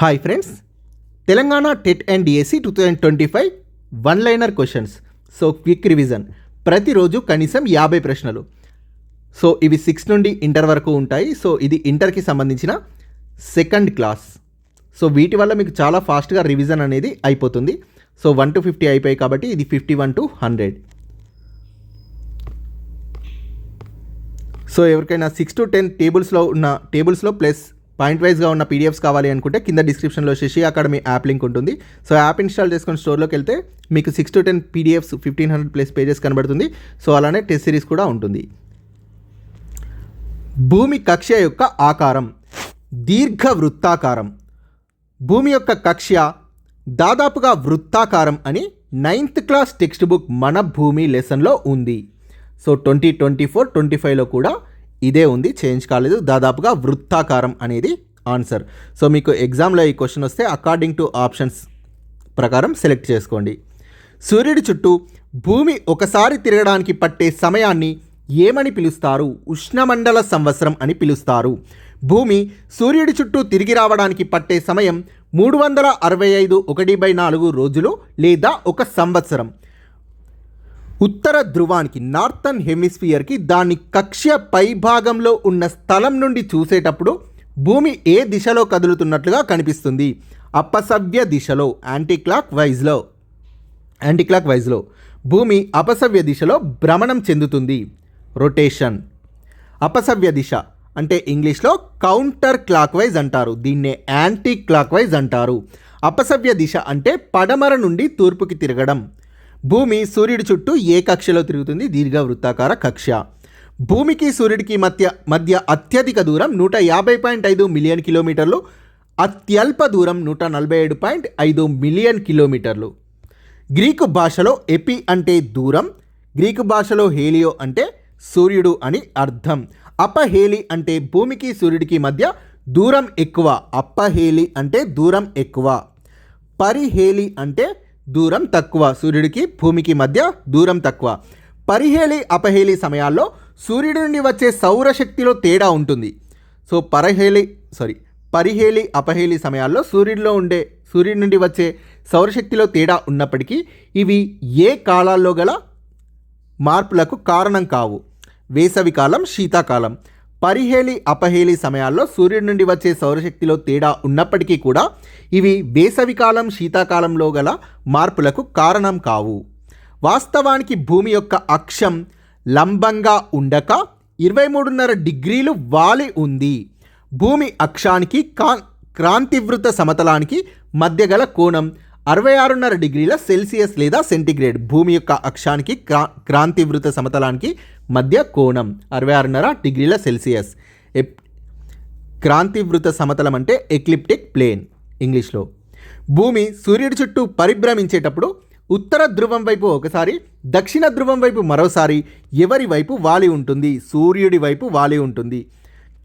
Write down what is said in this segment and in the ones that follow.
Hi friends Telangana TET and DSC two thousand twenty five one liner questions so quick revision ప్రతిరోజు కనీసం యాభై ప్రశ్నలు. So ఇవి six నుండి ఇంటర్ వరకు ఉంటాయి. సో ఇది ఇంటర్కి సంబంధించిన సెకండ్ క్లాస్ సో వీటి వల్ల మీకు చాలా ఫాస్ట్గా రివిజన్ అనేది అయిపోతుంది. సో వన్ టు ఫిఫ్టీ అయిపోయాయి కాబట్టి ఇది fifty one to hundred so ఎవరికైనా సిక్స్ టు టెన్ టేబుల్స్లో ఉన్న టేబుల్స్లో ప్లస్ పాయింట్ వైజ్గా ఉన్న పీడిఎఫ్స్ కావాలి అనుకుంటే కింద డిస్క్రిప్షన్లో శశి అకాడమీ యాప్ లింక్ ఉంటుంది. సో యాప్ ఇన్స్టాల్ చేసుకుని స్టోర్లోకి వెళ్తే మీకు six to ten PDFs fifteen hundred plus pages కనబడుతుంది. సో అలానే టెస్ట్ సిరీస్ కూడా ఉంటుంది. భూమి కక్ష్య యొక్క ఆకారం దీర్ఘ వృత్తాకారం. భూమి యొక్క కక్ష్య దాదాపుగా వృత్తాకారం అని నైన్త్ క్లాస్ టెక్స్ట్ బుక్ మన భూమి లెసన్లో ఉంది. So twenty twenty four twenty ఫైవ్లో కూడా ఇదే ఉంది చేంజ్ కాలేదు. దాదాపుగా వృత్తాకారం అనేది ఆన్సర్ సో మీకు ఎగ్జామ్లో ఈ క్వశ్చన్ వస్తే అకార్డింగ్ టు ఆప్షన్స్ ప్రకారం సెలెక్ట్ చేసుకోండి. సూర్యుడి చుట్టూ భూమి ఒకసారి తిరగడానికి పట్టే సమయాన్ని ఏమని పిలుస్తారు? ఉష్ణమండల సంవత్సరం అని పిలుస్తారు. భూమి సూర్యుడి చుట్టూ తిరిగి రావడానికి పట్టే సమయం మూడు వందల అరవై ఐదు ఒకటి బై నాలుగు రోజులు లేదా ఒక సంవత్సరం. ఉత్తర ధ్రువానికి నార్థన్ హెమిస్ఫియర్కి దాని కక్ష్య పైభాగంలో ఉన్న స్థలం నుండి చూసేటప్పుడు భూమి ఏ దిశలో కదులుతున్నట్లుగా కనిపిస్తుంది? అపసవ్య దిశలో యాంటీ క్లాక్ వైజ్లో యాంటీ క్లాక్ వైజ్లో భూమి అపసవ్య దిశలో భ్రమణం చెందుతుంది. రొటేషన్ అపసవ్య దిశ అంటే ఇంగ్లీష్లో కౌంటర్ క్లాక్ వైజ్ అంటారు. దీన్నే యాంటీ క్లాక్ వైజ్ అంటారు. అపసవ్య దిశ అంటే పడమర నుండి తూర్పుకి తిరగడం. భూమి సూర్యుడి చుట్టూ ఏ కక్షలో తిరుగుతుంది దీర్ఘవృత్తాకార కక్ష భూమికి సూర్యుడికి మధ్య మధ్య అత్యధిక దూరం నూట యాభై పాయింట్ ఐదు మిలియన్ కిలోమీటర్లు అత్యల్ప దూరం నూట నలభై ఏడు పాయింట్ ఐదు మిలియన్ కిలోమీటర్లు. గ్రీకు భాషలో ఎపి అంటే దూరం గ్రీకు భాషలో హేలియో అంటే సూర్యుడు అని అర్థం. అపహేలి అంటే భూమికి సూర్యుడికి మధ్య దూరం ఎక్కువ అప్పహేలి అంటే దూరం ఎక్కువ. పరిహేలి అంటే దూరం తక్కువ. సూర్యుడికి భూమికి మధ్య దూరం తక్కువ. పరిహేలి అపహేలి సమయాల్లో సూర్యుడి నుండి వచ్చే సౌరశక్తిలో తేడా ఉంటుంది. సో పరహేలి సారీ పరిహేలి అపహేలి సమయాల్లో సూర్యుడిలో ఉండే సూర్యుడి నుండి వచ్చే సౌరశక్తిలో తేడా ఉన్నప్పటికీ ఇవి ఏ కాలాల్లో గల మార్పులకు కారణం కావు. వేసవికాలం శీతాకాలం. పరిహేలి అపహేలి సమయాల్లో సూర్యుడి నుండి వచ్చే సౌరశక్తిలో తేడా ఉన్నప్పటికీ కూడా ఇవి వేసవికాలం శీతాకాలంలో గల మార్పులకు కారణం కావు. వాస్తవానికి భూమి యొక్క అక్షం లంబంగా ఉండక ఇరవై మూడున్నర డిగ్రీలు వాలి ఉంది. భూమి అక్షానికి కా క్రాంతివృత సమతలానికి మధ్య గల కోణం అరవై ఆరున్నర డిగ్రీల సెల్సియస్ లేదా సెంటిగ్రేడ్. భూమి యొక్క అక్షానికి క్రా క్రాంతివృత సమతలానికి మధ్య కోణం అరవై ఆరున్నర డిగ్రీల సెల్సియస్. ఎప్ క్రాంతివృత సమతలం అంటే ఎక్లిప్టిక్ ప్లేన్ ఇంగ్లీష్లో. భూమి సూర్యుడి చుట్టూ పరిభ్రమించేటప్పుడు ఉత్తర ధ్రువం వైపు ఒకసారి దక్షిణ ధ్రువం వైపు మరోసారి ఎవరి వైపు వాలి ఉంటుంది? సూర్యుడి వైపు వాలి ఉంటుంది.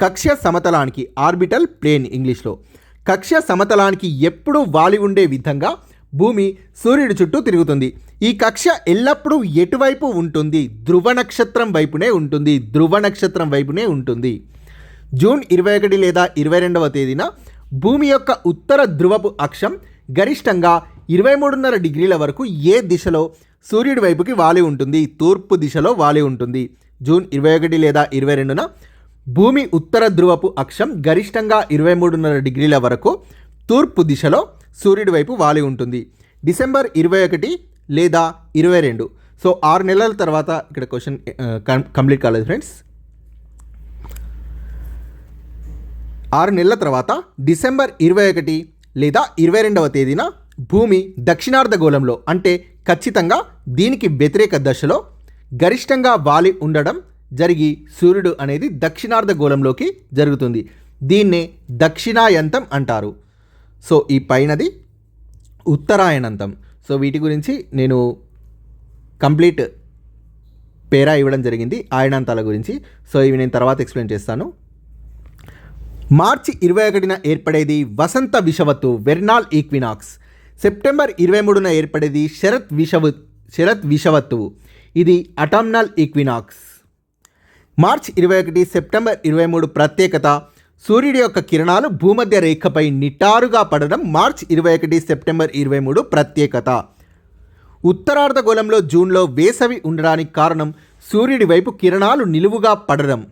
కక్ష్య సమతలానికి ఆర్బిటల్ ప్లేన్ ఇంగ్లీష్లో. కక్ష్య సమతలానికి ఎప్పుడూ వాలి ఉండే విధంగా భూమి సూర్యుడి చుట్టూ తిరుగుతుంది. ఈ కక్ష ఎల్లప్పుడూ ఎటువైపు ఉంటుంది? ధ్రువ నక్షత్రం వైపునే ఉంటుంది. ధ్రువ నక్షత్రం వైపునే ఉంటుంది. జూన్ ఇరవై ఒకటి లేదా ఇరవై రెండవ తేదీన భూమి యొక్క ఉత్తర ధ్రువపు అక్షం గరిష్టంగా ఇరవై మూడున్నర డిగ్రీల వరకు ఏ దిశలో సూర్యుడి వైపుకి వాలి ఉంటుంది? తూర్పు దిశలో వాలి ఉంటుంది. జూన్ ఇరవై ఒకటి లేదా ఇరవై రెండున భూమి ఉత్తర ధ్రువపు అక్షం గరిష్టంగా ఇరవై మూడున్నర డిగ్రీల వరకు తూర్పు దిశలో సూర్యుడి వైపు వాలి ఉంటుంది. డిసెంబర్ ఇరవై ఒకటి లేదా ఇరవై రెండు. సో ఆరు నెలల తర్వాత ఇక్కడ క్వశ్చన్ కంప్లీట్ కాలేదు ఫ్రెండ్స్. ఆరు నెలల తర్వాత డిసెంబర్ ఇరవై ఒకటి లేదా ఇరవై రెండవ తేదీన భూమి దక్షిణార్ధగోళంలో అంటే ఖచ్చితంగా దీనికి వ్యతిరేక దశలో గరిష్టంగా వాలి ఉండడం జరిగి సూర్యుడు అనేది దక్షిణార్ధగోళంలోకి జరుగుతుంది. దీన్నే దక్షిణాయంతం అంటారు. సో ఈ పైనది ఉత్తరాయణంతం సో వీటి గురించి నేను కంప్లీట్ పేరా ఇవ్వడం జరిగింది ఆయనాంతాల గురించి. సో ఇవి నేను తర్వాత ఎక్స్ప్లెయిన్ చేస్తాను. మార్చి ఇరవై ఒకటిన ఏర్పడేది వసంత విషవత్తు వెర్నాల్ ఈక్వినాక్స్. సెప్టెంబర్ ఇరవై మూడున ఏర్పడేది శరత్ విషవ శరత్ విషవత్తువు ఇది అటామ్నల్ ఈక్వినాక్స్. మార్చ్ ఇరవై ఒకటి సెప్టెంబర్ ఇరవై మూడు ప్రత్యేకత సూర్యుడి యొక్క కిరణాలు భూమధ్య రేఖపై నిటారుగా పడడం మార్చ్ ఇరవై ఒకటి సెప్టెంబర్ ఇరవై మూడు ప్రత్యేకత. ఉత్తరార్ధగోళంలో జూన్లో వేసవి ఉండడానికి కారణం సూర్యుడి వైపు కిరణాలు నిలువుగా పడడం.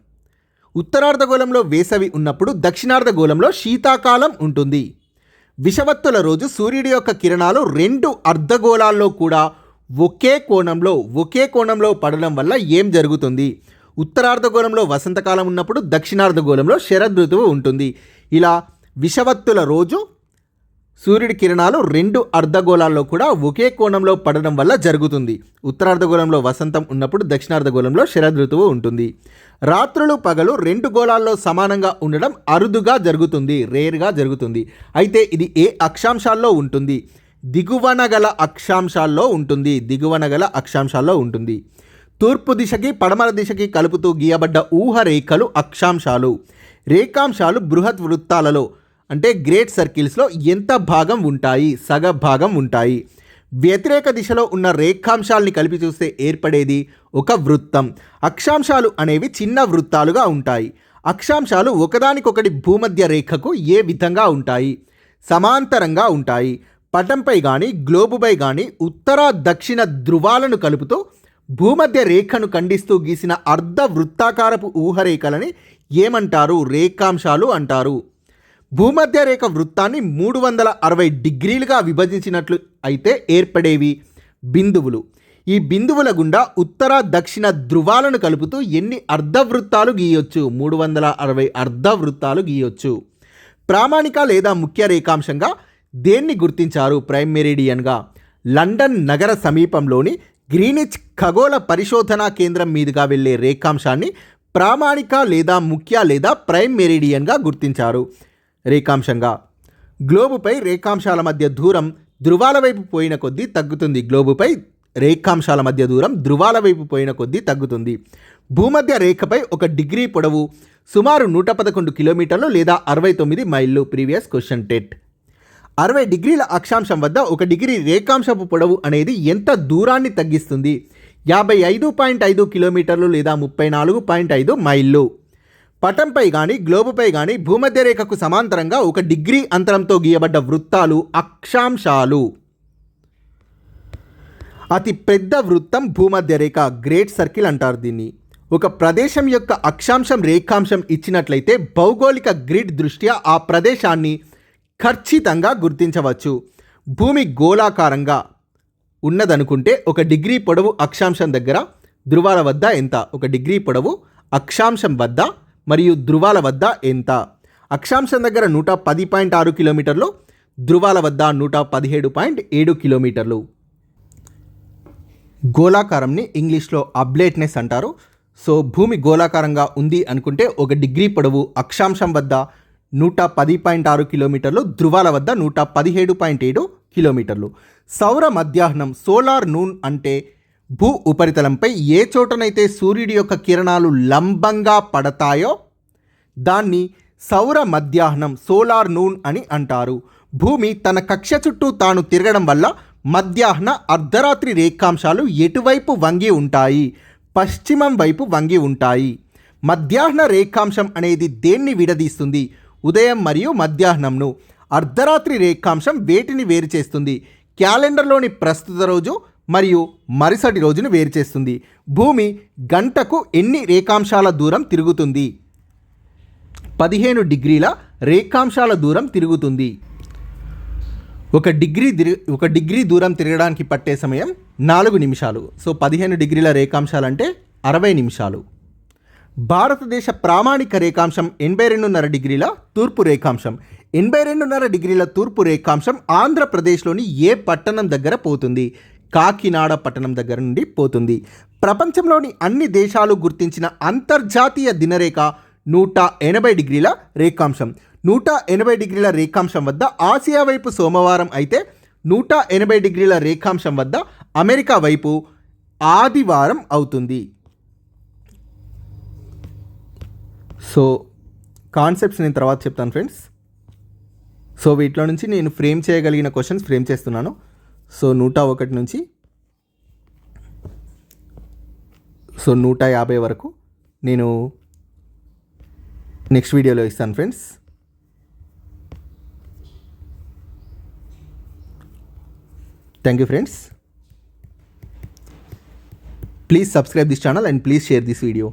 ఉత్తరార్ధగోళంలో వేసవి ఉన్నప్పుడు దక్షిణార్ధగోళంలో శీతాకాలం ఉంటుంది. విషవత్తుల రోజు సూర్యుడి యొక్క కిరణాలు రెండు అర్ధగోళాల్లో కూడా ఒకే కోణంలో ఒకే కోణంలో పడడం వల్ల ఏం జరుగుతుంది? ఉత్తరార్ధగోళంలో వసంతకాలం ఉన్నప్పుడు దక్షిణార్ధగోళంలో శరదృతువు ఉంటుంది. ఇలా విషవత్తుల రోజు సూర్యుడి కిరణాలు రెండు అర్ధగోళాల్లో కూడా ఒకే కోణంలో పడడం వల్ల జరుగుతుంది. ఉత్తరార్ధగోళంలో వసంతం ఉన్నప్పుడు దక్షిణార్ధగోళంలో శరదృతువు ఉంటుంది. రాత్రులు పగలు రెండు గోళాల్లో సమానంగా ఉండడం అరుదుగా జరుగుతుంది రేర్గా జరుగుతుంది. అయితే ఇది ఏ అక్షాంశాల్లో ఉంటుంది? దిగువన గల అక్షాంశాల్లో ఉంటుంది దిగువన గల అక్షాంశాల్లో ఉంటుంది. తూర్పు దిశకి పడమర దిశకి కలుపుతూ గీయబడ్డ ఊహ రేఖలు అక్షాంశాలు. రేఖాంశాలు బృహత్ వృత్తాలలో అంటే గ్రేట్ సర్కిల్స్లో ఎంత భాగం ఉంటాయి సగ భాగం ఉంటాయి. వ్యతిరేక దిశలో ఉన్న రేఖాంశాల్ని కలిపి చూస్తే ఏర్పడేది ఒక వృత్తం. అక్షాంశాలు అనేవి చిన్న వృత్తాలుగా ఉంటాయి. అక్షాంశాలు ఒకదానికొకటి భూమధ్య రేఖకు ఏ విధంగా ఉంటాయి? సమాంతరంగా ఉంటాయి. పటంపై కానీ గ్లోబుపై కానీ ఉత్తర దక్షిణ ధృవాలను కలుపుతూ భూమధ్య రేఖను ఖండిస్తూ గీసిన అర్ధ వృత్తాకారపు ఊహరేఖలని ఏమంటారు? రేఖాంశాలు అంటారు. భూమధ్య రేఖ వృత్తాన్ని మూడు వందల అరవై డిగ్రీలుగా విభజించినట్లు అయితే ఏర్పడేవి? బిందువులు. ఈ బిందువుల గుండా ఉత్తర దక్షిణ ధృవాలను కలుపుతూ ఎన్ని అర్ధవృత్తాలు గీయొచ్చు? మూడు వందల అరవై అర్ధవృత్తాలు గీయొచ్చు. ప్రామాణిక లేదా ముఖ్య రేఖాంశంగా దేన్ని గుర్తించారు? ప్రైమ్ మెరిడియన్గా లండన్ నగర సమీపంలోని గ్రీనిచ్ ఖగోళ పరిశోధనా కేంద్రం మీదుగా వెళ్ళే రేఖాంశాన్ని ప్రామాణిక లేదా ముఖ్య లేదా ప్రైమ్ మెరిడియన్గా గుర్తించారు. రేఖాంశంగా గ్లోబుపై రేఖాంశాల మధ్య దూరం ధృవాల వైపు పోయిన కొద్దీ తగ్గుతుంది. గ్లోబుపై రేఖాంశాల మధ్య దూరం ధృవాల వైపు పోయిన కొద్దీ తగ్గుతుంది. భూమధ్య రేఖపై ఒక డిగ్రీ పొడవు సుమారు నూట పదకొండు కిలోమీటర్లు లేదా అరవై తొమ్మిది మైళ్ళు. Previous question TET. అరవై డిగ్రీల అక్షాంశం వద్ద ఒక డిగ్రీ రేఖాంశపు పొడవు అనేది ఎంత దూరాన్ని తగ్గిస్తుంది? యాభై ఐదు పాయింట్ ఐదు కిలోమీటర్లు లేదా ముప్పై నాలుగు పాయింట్ ఐదు మైళ్ళు. పటంపై కానీ గ్లోబుపై కానీ భూమధ్య రేఖకు సమాంతరంగా ఒక డిగ్రీ అంతరంతో గీయబడ్డ వృత్తాలు అక్షాంశాలు. అతి పెద్ద వృత్తం భూమధ్య రేఖ గ్రేట్ సర్కిల్ అంటారు దీన్ని. ఒక ప్రదేశం యొక్క అక్షాంశం రేఖాంశం ఇచ్చినట్లయితే భౌగోళిక గ్రిడ్ దృష్ట్యా ఆ ప్రదేశాన్ని ఖచ్చితంగా గుర్తించవచ్చు. భూమి గోళాకారంగా ఉన్నదనుకుంటే ఒక డిగ్రీ పొడవు అక్షాంశం దగ్గర ధృవాల వద్ద ఎంత? ఒక డిగ్రీ పొడవు అక్షాంశం వద్ద మరియు ధృవాల వద్ద ఎంత? అక్షాంశం దగ్గర నూట పది పాయింట్ ఆరు కిలోమీటర్లు ధృవాల వద్ద నూట పదిహేడు పాయింట్ ఏడు కిలోమీటర్లు. గోళాకారంని ఇంగ్లీష్లో అబ్లేట్నెస్ అంటారు. సో భూమి గోళాకారంగా ఉంది అనుకుంటే ఒక డిగ్రీ పొడవు అక్షాంశం వద్ద నూట పది పాయింట్ ఆరు కిలోమీటర్లు ధృవాల వద్ద నూట పదిహేడు పాయింట్ ఏడు కిలోమీటర్లు. సౌర మధ్యాహ్నం సోలార్ నూన్ అంటే భూ ఉపరితలంపై ఏ చోటనైతే సూర్యుడి యొక్క కిరణాలు లంబంగా పడతాయో దాన్ని సౌర మధ్యాహ్నం సోలార్ నూన్ అని అంటారు. భూమి తన కక్ష చుట్టూ తాను తిరగడం వల్ల మధ్యాహ్న అర్ధరాత్రి రేఖాంశాలు ఎటువైపు వంగి ఉంటాయి? పశ్చిమం వైపు వంగి ఉంటాయి. మధ్యాహ్న రేఖాంశం అనేది దేన్ని విడదీస్తుంది? ఉదయం మరియు మధ్యాహ్నంను అర్ధరాత్రి రేఖాంశం వేటిని వేరు చేస్తుంది? క్యాలెండర్లోని ప్రస్తుత రోజు మరియు మరుసటి రోజును వేరు చేస్తుంది. భూమి గంటకు ఎన్ని రేఖాంశాల దూరం తిరుగుతుంది? పదిహేను డిగ్రీల రేఖాంశాల దూరం తిరుగుతుంది. ఒక డిగ్రీ ఒక డిగ్రీ దూరం తిరగడానికి పట్టే సమయం నాలుగు నిమిషాలు. సో పదిహేను డిగ్రీల రేఖాంశాలంటే అరవై నిమిషాలు. భారతదేశ ప్రామాణిక రేఖాంశం ఎనభై రెండున్నర డిగ్రీల తూర్పు రేఖాంశం. ఎనభై రెండున్నర డిగ్రీల తూర్పు రేఖాంశం ఆంధ్రప్రదేశ్లోని ఏ పట్టణం దగ్గర పోతుంది? కాకినాడ పట్టణం దగ్గర నుండి పోతుంది. ప్రపంచంలోని అన్ని దేశాలు గుర్తించిన అంతర్జాతీయ దినరేఖ నూట ఎనభై డిగ్రీల రేఖాంశం. నూట ఎనభై డిగ్రీల రేఖాంశం వద్ద ఆసియా వైపు సోమవారం అయితే నూట ఎనభై డిగ్రీల రేఖాంశం వద్ద అమెరికా వైపు ఆదివారం అవుతుంది. సో కాన్సెప్ట్స్ నేను తర్వాత చెప్తాను ఫ్రెండ్స్ సో వీటిలో నుంచి నేను ఫ్రేమ్ చేయగలిగిన క్వశ్చన్స్ ఫ్రేమ్ చేస్తున్నాను. సో నూట ఒకటి నుంచి సో నూట యాభై వరకు నేను నెక్స్ట్ వీడియోలో ఇస్తాను friends thank you friends please subscribe this channel and please share this video